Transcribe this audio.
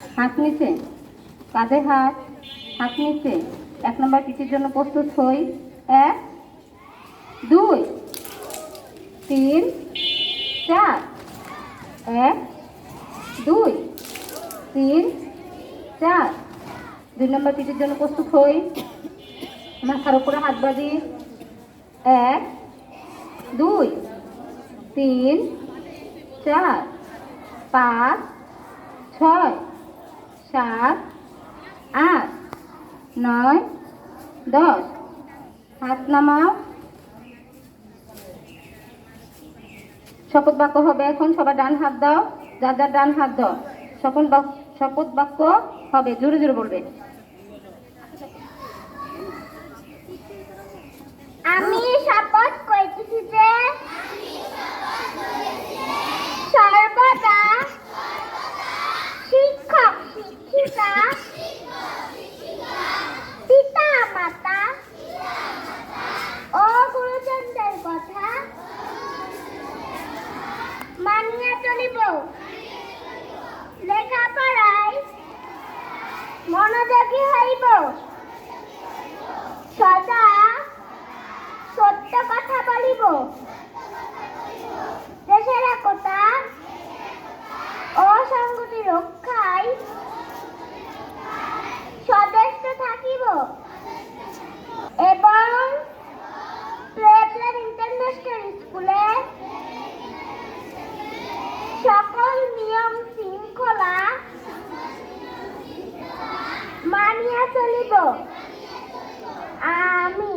হাত নিচে, কাঁধে হাত হাত নিচে। এক নম্বর পিঠের জন্য প্রস্তুত হই। এক, দুই, তিন, চার। এক, দুই, তিন, চার। দুই নম্বর পিঠের জন্য প্রস্তুত হই। মাথার উপরে হাত বাঁধি এক, দুই, তিন, চার, পাঁচ, ছয়। সাত, আট, নয়, দশ। হাত নামাও। শপথ বাক্য হবে এখন। সবার ডান হাত দাও। যার যার ডান হাত দাও। শপথ বাক্য শপথ বাক্য হবে। জোরে জোরে বলবে। চলিব লেখাপড়ায় মনোযোগী হইব। সদা সত্য কথা বলিব। দেশের একতা অসংগতি সংগতি রক্ষায় চলিব। আমি